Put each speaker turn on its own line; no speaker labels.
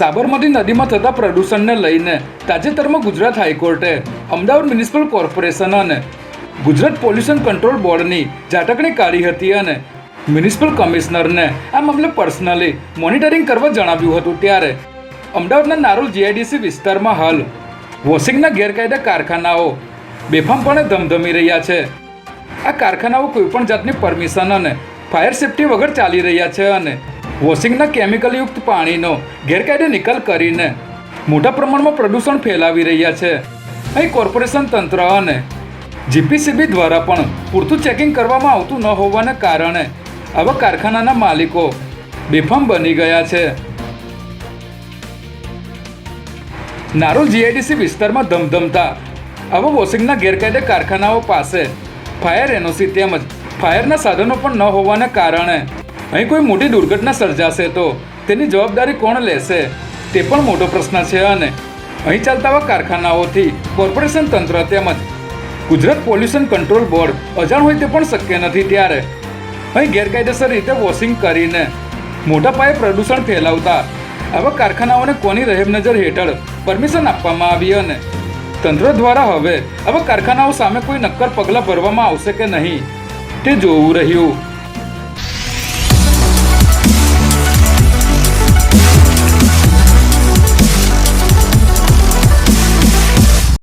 સાબરમતી નદીમાં થતા પ્રદૂષણને લઈને તાજેતરમાં ગુજરાત હાઈકોર્ટે અમદાવાદ મ્યુનિસિપલ કોર્પોરેશન અને ગુજરાત પોલ્યુશન કંટ્રોલ બોર્ડની ઝાટકણી કાઢી હતી અને મ્યુનિસિપલ કમિશનરને આ મામલે પર્સનલી મોનિટરિંગ કરવા જણાવ્યું હતું. ત્યારે અમદાવાદના નારોલ જીઆઈડીસી વિસ્તારમાં હાલ વોશિંગના ગેરકાયદા કારખાનાઓ બેફામપણે ધમધમી રહ્યા છે. આ કારખાનાઓ કોઈપણ જાતની પરમિશન અને ફાયર સેફટી વગર ચાલી રહ્યા છે અને વોશિંગના કેમિકલયુક્ત પાણીનો ગેરકાયદે નિકાલ કરીને મોટા પ્રમાણમાં પ્રદૂષણ ફેલાવી રહ્યા છે. અહીં કોર્પોરેશન તંત્ર અને જીપીસીબી દ્વારા પણ પૂરતું ચેકિંગ કરવામાં આવતું ન હોવાને કારણે આવા કારખાનાના માલિકો બેફામ બની ગયા છે. નારોલ જીઆઈડીસી વિસ્તારમાં ધમધમતા. આવા વોશિંગના ગેરકાયદે કારખાનાઓ પાસે ફાયર એનઓસી તેમજ ફાયરના સાધનો પણ ન હોવાને કારણે અહીં કોઈ મોટી દુર્ઘટના સર્જાશે તો તેની જવાબદારી કોણ લેશે? તે પણ મોટો પ્રશ્ન છે અને અહીં ચાલતા આવા કારખાનાઓથી કોર્પોરેશન તંત્ર તેમજ ગુજરાત પોલ્યુશન કંટ્રોલ બોર્ડ અજાણ હોય તે પણ શક્ય નથી ત્યારે. અહીં ગેરકાયદેસર રીતે વોશિંગ કરીને મોટા પાયે પ્રદૂષણ ફેલાવતા આવા કારખાનાઓને કોની રહેમ નજર હેઠળ પરમિશન આપવામાં આવી અને તંત્ર દ્વારા હવે આવા કારખાનાઓ સામે કોઈ નક્કર પગલાં ભરવામાં આવશે કે નહીં તે જોવું રહ્યું.